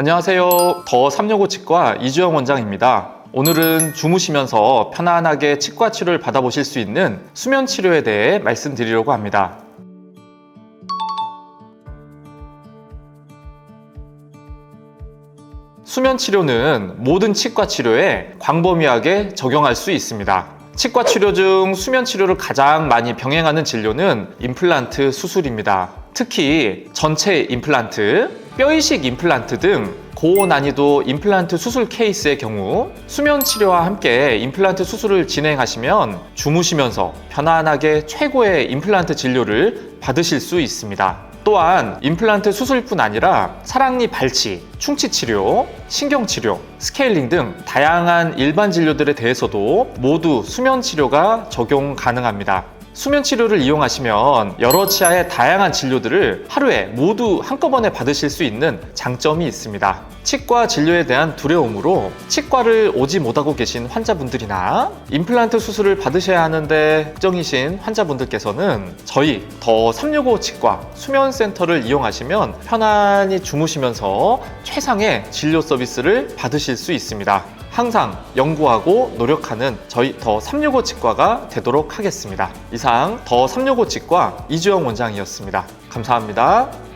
안녕하세요. 더 삼여고 치과 이주영 원장입니다. 오늘은 주무시면서 편안하게 치과 치료를 받아보실 수 있는 수면 치료에 대해 말씀드리려고 합니다. 수면 치료는 모든 치과 치료에 광범위하게 적용할 수 있습니다. 치과 치료 중 수면 치료를 가장 많이 병행하는 진료는 임플란트 수술입니다. 특히 전체 임플란트, 뼈 이식 임플란트 등 고난이도 임플란트 수술 케이스의 경우 수면 치료와 함께 임플란트 수술을 진행하시면 주무시면서 편안하게 최고의 임플란트 진료를 받으실 수 있습니다. 또한 임플란트 수술뿐 아니라 사랑니 발치, 충치 치료, 신경 치료, 스케일링 등 다양한 일반 진료들에 대해서도 모두 수면 치료가 적용 가능합니다. 수면 치료를 이용하시면 여러 치아의 다양한 진료들을 하루에 모두 한꺼번에 받으실 수 있는 장점이 있습니다. 치과 진료에 대한 두려움으로 치과를 오지 못하고 계신 환자분들이나 임플란트 수술을 받으셔야 하는데 걱정이신 환자분들께서는 저희 더 365 치과 수면센터를 이용하시면 편안히 주무시면서 최상의 진료 서비스를 받으실 수 있습니다. 항상 연구하고 노력하는 저희 더 365 치과가 되도록 하겠습니다. 이상 더 365 치과 이주영 원장이었습니다. 감사합니다.